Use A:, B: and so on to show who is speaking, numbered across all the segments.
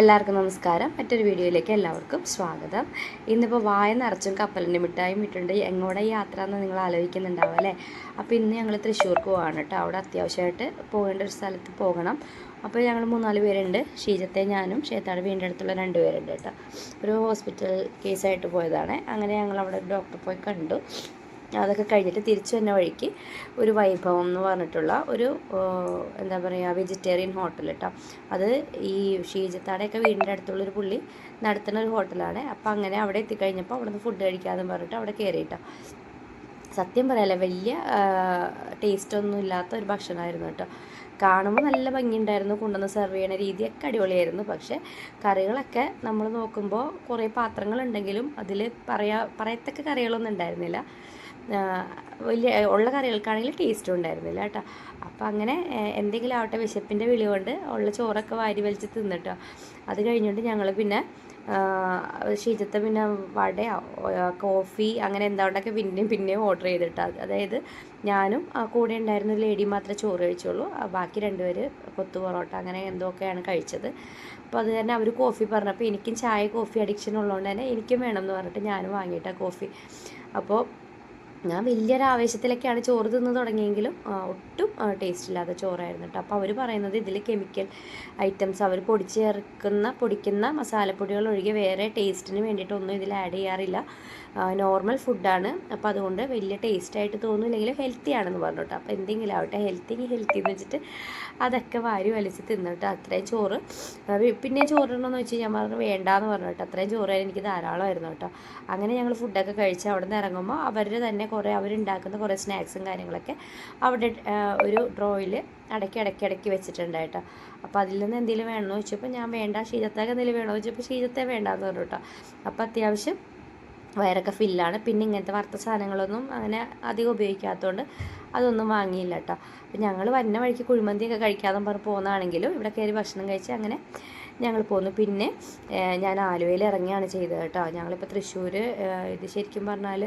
A: എല്ലാവർക്കും നമസ്കാരം. മറ്റൊരു വീഡിയോയിലേക്ക് എല്ലാവർക്കും സ്വാഗതം. ഇന്നിപ്പോൾ വായ നിറച്ചും കപ്പലിന്റെ മിഠായും ഇട്ടുണ്ട് എങ്ങോടെ യാത്ര എന്ന് നിങ്ങൾ ആലോചിക്കുന്നുണ്ടാവും അല്ലേ? അപ്പോൾ ഇന്ന് ഞങ്ങൾ തൃശ്ശൂർക്ക് പോവാണ് കേട്ടോ. അവിടെ അത്യാവശ്യമായിട്ട് പോകേണ്ട ഒരു സ്ഥലത്ത് പോകണം. അപ്പോൾ ഞങ്ങൾ മൂന്നാൽ പേരുണ്ട്. ഷീജത്തെ ഞാനും ഷേത്താട് വീടിന്റെ അടുത്തുള്ള രണ്ട് പേരുണ്ട് കേട്ടോ. ഒരു ഹോസ്പിറ്റൽ കേസായിട്ട് പോയതാണ്. അങ്ങനെ ഞങ്ങൾ അവിടെ ഡോക്ടറെ പോയി കണ്ടു. അതൊക്കെ കഴിഞ്ഞിട്ട് തിരിച്ചു വന്ന വഴിക്ക് ഒരു വൈഭവം എന്ന് പറഞ്ഞിട്ടുള്ള ഒരു എന്താ പറയുക വെജിറ്റേറിയൻ ഹോട്ടൽ കേട്ടോ അത് ഈ ഷീജത്താടെയൊക്കെ വീടിന്റെ അടുത്തുള്ളൊരു പുള്ളി നടത്തുന്ന ഒരു ഹോട്ടലാണ്. അപ്പോൾ അങ്ങനെ അവിടെ എത്തിക്കഴിഞ്ഞപ്പോൾ അവിടെ നിന്ന് ഫുഡ് കഴിക്കാമെന്ന് പറഞ്ഞിട്ട് അവിടെ കയറിയിട്ടോ. സത്യം പറയാലോ വലിയ ടേസ്റ്റ് ഒന്നും ഇല്ലാത്ത ഒരു ഭക്ഷണമായിരുന്നു കേട്ടോ. കാണുമ്പോൾ നല്ല ഭംഗിയുണ്ടായിരുന്നു കൊണ്ടുവന്ന് സെർവ് ചെയ്യുന്ന രീതിയൊക്കെ അടിപൊളിയായിരുന്നു. പക്ഷേ കറികളൊക്കെ നമ്മൾ നോക്കുമ്പോൾ കുറേ പാത്രങ്ങളുണ്ടെങ്കിലും അതിൽ പറയാ പറയത്തക്ക കറികളൊന്നും ഉണ്ടായിരുന്നില്ല. വലിയ ഉള്ള കറികൾക്കാണെങ്കിൽ ടേസ്റ്റും ഉണ്ടായിരുന്നില്ല കേട്ടോ. അപ്പോൾ അങ്ങനെ എന്തെങ്കിലും ആവട്ടെ വിശപ്പിന്റെ വിളി കൊണ്ട് ഉള്ള ചോറൊക്കെ വാരി വലിച്ച് തിന്നിട്ടോ. അത് കഴിഞ്ഞിട്ട് ഞങ്ങൾ പിന്നെ ഷീജത്തെ പിന്നെ വട കോഫി അങ്ങനെ എന്താണ്ടൊക്കെ പിന്നെയും പിന്നെയും ഓർഡർ ചെയ്തിട്ടാ. അതായത് ഞാനും കൂടെ ഉണ്ടായിരുന്ന ലേഡി മാത്രമേ ചോറ് കഴിച്ചുള്ളൂ. ബാക്കി രണ്ടുപേര് കൊത്തു പൊറോട്ട അങ്ങനെ എന്തൊക്കെയാണ് കഴിച്ചത്. അപ്പോൾ അത് തന്നെ അവർ കോഫി പറഞ്ഞപ്പോൾ എനിക്കും ചായ കോഫി അഡിക്ഷൻ ഉള്ളതുകൊണ്ട് തന്നെ എനിക്കും വേണം എന്ന് പറഞ്ഞിട്ട് ഞാനും വാങ്ങിയിട്ടാണ് കോഫി. അപ്പോൾ ഞാൻ വലിയൊരു ആവേശത്തിലൊക്കെയാണ് ചോറ് തിന്ന് തുടങ്ങിയെങ്കിലും ഒട്ടും ടേസ്റ്റ് ഇല്ലാത്ത ചോറായിരുന്നു കേട്ടോ അപ്പോൾ അവർ പറയുന്നത് ഇതിൽ കെമിക്കൽ ഐറ്റംസ് അവർ പൊടിച്ച് ചേർക്കുന്ന പൊടിക്കുന്ന മസാലപ്പൊടികൾ ഒഴികെ വേറെ ടേസ്റ്റിന് വേണ്ടിയിട്ടൊന്നും ഇതിൽ ആഡ് ചെയ്യാറില്ല. നോർമൽ ഫുഡാണ് അപ്പോൾ അതുകൊണ്ട് വലിയ ടേസ്റ്റ് ആയിട്ട് തോന്നുന്നില്ലെങ്കിൽ ഹെൽത്തി ആണെന്ന് പറഞ്ഞു കേട്ടോ അപ്പോൾ എന്തെങ്കിലും ആവട്ടെ ഹെൽത്തി ഹെൽത്തി എന്ന് വെച്ചിട്ട് അതൊക്കെ വാരി വലിച്ച് തിന്നിട്ട് അത്രയും ചോറ്. പിന്നെ ചോറിടണമെന്ന് വെച്ച് ഞാൻ പറഞ്ഞു വേണ്ടാന്ന് പറഞ്ഞു കേട്ടോ അത്രയും ചോറ് എനിക്ക് ധാരാളമായിരുന്നു കേട്ടോ അങ്ങനെ ഞങ്ങൾ ഫുഡൊക്കെ കഴിച്ച് അവിടെ നിന്ന് ഇറങ്ങുമ്പോൾ അവരുടെ തന്നെ കുറേ അവരുണ്ടാക്കുന്ന കുറേ സ്നാക്സും കാര്യങ്ങളൊക്കെ അവിടെ ഒരു ഡ്രോയിൽ ഇടയ്ക്ക് ഇടയ്ക്ക് ഇടയ്ക്ക് വെച്ചിട്ടുണ്ട് കേട്ടോ. അപ്പോൾ അതിൽ നിന്ന് എന്തെങ്കിലും വേണമെന്ന് വെച്ചപ്പോൾ ഞാൻ വേണ്ട ശീതത്തേക്ക് എന്തെങ്കിലും വേണമെന്ന് വെച്ചപ്പോൾ ശീതത്തെ വേണ്ടാന്ന് പറഞ്ഞു കേട്ടോ. അപ്പോൾ അത്യാവശ്യം വയറൊക്കെ ഫില്ലാണ് പിന്നെ ഇങ്ങനത്തെ വറുത്ത സാധനങ്ങളൊന്നും അങ്ങനെ അധികം ഉപയോഗിക്കാത്തതുകൊണ്ട് അതൊന്നും വാങ്ങിയില്ല കേട്ടോ. അപ്പം ഞങ്ങൾ വന്ന വഴിക്ക് കുഴിമന്തിയൊക്കെ കഴിക്കാതെ പറഞ്ഞ് പോകുന്നതാണെങ്കിലും ഇവിടെ കയറി ഭക്ഷണം കഴിച്ച് അങ്ങനെ ഞങ്ങൾ പോന്നു. പിന്നെ ഞാൻ ആലുവയിൽ ഇറങ്ങിയാണ് ചെയ്തത് കേട്ടോ. ഞങ്ങളിപ്പോൾ തൃശ്ശൂർ ഇത് ശരിക്കും പറഞ്ഞാൽ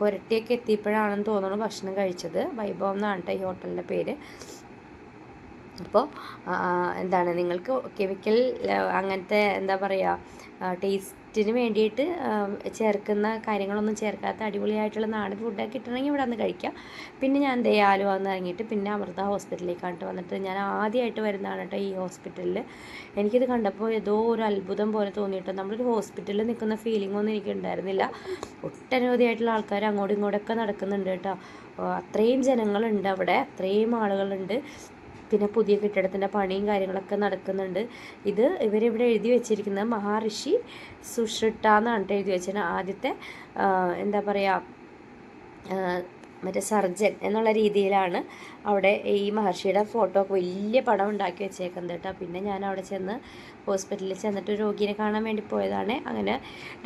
A: കൊരട്ടിയൊക്കെ എത്തിയപ്പോഴാണെന്ന് തോന്നുന്നു ഭക്ഷണം കഴിച്ചത്. വൈഭവം എന്നാണ് കേട്ടോ ഈ ഹോട്ടലിന്റെ പേര്. അപ്പോൾ എന്താണ് നിങ്ങൾക്ക് കെമിക്കൽ അങ്ങനത്തെ എന്താ പറയുക ടേസ്റ്റിന് വേണ്ടിയിട്ട് ചേർക്കുന്ന കാര്യങ്ങളൊന്നും ചേർക്കാത്ത അടിപൊളിയായിട്ടുള്ള നാടൻ ഫുഡൊക്കെ കിട്ടണമെങ്കിൽ ഇവിടെ വന്ന് കഴിക്കാം. പിന്നെ ഞാൻ എന്തേ ആലുവ വന്ന് ഇറങ്ങിയിട്ട് പിന്നെ അമൃത ഹോസ്പിറ്റലിലേക്കാണ് വന്നിട്ട് ഞാൻ ആദ്യമായിട്ട് വരുന്നതാണ് കേട്ടോ ഈ ഹോസ്പിറ്റലിൽ എനിക്കിത് കണ്ടപ്പോൾ ഏതോ ഒരു അത്ഭുതം പോലെ തോന്നിയിട്ടോ. നമ്മളൊരു ഹോസ്പിറ്റലിൽ നിൽക്കുന്ന ഫീലിംഗ് ഒന്നും എനിക്ക് ഉണ്ടായിരുന്നില്ല. ഒട്ടനവധിയായിട്ടുള്ള ആൾക്കാർ അങ്ങോട്ടും ഇങ്ങോട്ടൊക്കെ നടക്കുന്നുണ്ട് കേട്ടോ. അത്രയും ജനങ്ങളുണ്ട് അവിടെ അത്രയും ആളുകളുണ്ട്. പിന്നെ പുതിയ കെട്ടിടത്തിന്റെ പണിയും കാര്യങ്ങളൊക്കെ നടക്കുന്നുണ്ട്. ഇത് ഇവരിവിടെ എഴുതി വെച്ചിരിക്കുന്നത് മഹാഋഷി സുശ്രിട്ട എന്നാണ് എഴുതി വെച്ചത് ആദ്യത്തെ എന്താ പറയുക മറ്റേ സർജൻ എന്നുള്ള രീതിയിലാണ് അവിടെ ഈ മഹർഷിയുടെ ഫോട്ടോ ഒക്കെ വലിയ പടം ഉണ്ടാക്കി വെച്ചേക്കുന്നത് കേട്ടോ. പിന്നെ ഞാൻ അവിടെ ചെന്ന് ഹോസ്പിറ്റലിൽ ചെന്നിട്ട് രോഗീനെ കാണാൻ വേണ്ടി പോയതാണ്. അങ്ങനെ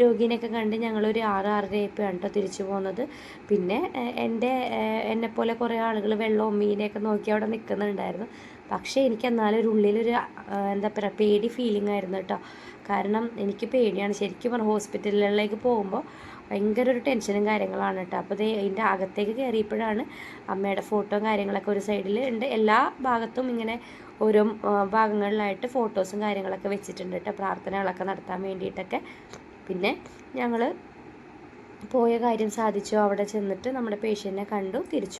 A: രോഗീനെയൊക്കെ കണ്ട് ഞങ്ങളൊരു ആറ് ആറരയപ്പോഴാണ് കേട്ടോ തിരിച്ചു പോകുന്നത് പിന്നെ എന്റെ എന്നെപ്പോലെ കുറേ ആളുകൾ വെള്ളവും മീനെയൊക്കെ നോക്കി അവിടെ നിൽക്കുന്നുണ്ടായിരുന്നു. പക്ഷേ എനിക്ക് എന്നാലും ഒരു ഉള്ളിലൊരു എന്താ പറയുക പേടി ഫീലിംഗ് ആയിരുന്നു കേട്ടോ. കാരണം എനിക്ക് പേടിയാണ്. ശരിക്കും പറഞ്ഞാൽ ഹോസ്പിറ്റലുകളിലേക്ക് പോകുമ്പോൾ ഭയങ്കര ഒരു ടെൻഷനും കാര്യങ്ങളാണ് കേട്ടോ. അപ്പോൾ ഇത് ഇതിന്റെ അകത്തേക്ക് കയറിയപ്പോഴാണ് അമ്മയുടെ ഫോട്ടോ കാര്യങ്ങളൊക്കെ ഒരു സൈഡിൽ ഉണ്ട്. എല്ലാ ഭാഗത്തും ഇങ്ങനെ ഓരോ ഭാഗങ്ങളിലായിട്ട് ഫോട്ടോസും കാര്യങ്ങളൊക്കെ വെച്ചിട്ടുണ്ട് കേട്ടോ. പ്രാർത്ഥനകളൊക്കെ നടത്താൻ വേണ്ടിയിട്ടൊക്കെ. പിന്നെ ഞങ്ങൾ പോയ കാര്യം സാധിച്ചു? അവിടെ ചെന്നിട്ട് നമ്മുടെ പേഷ്യന്റിനെ കണ്ടു തിരിച്ചു.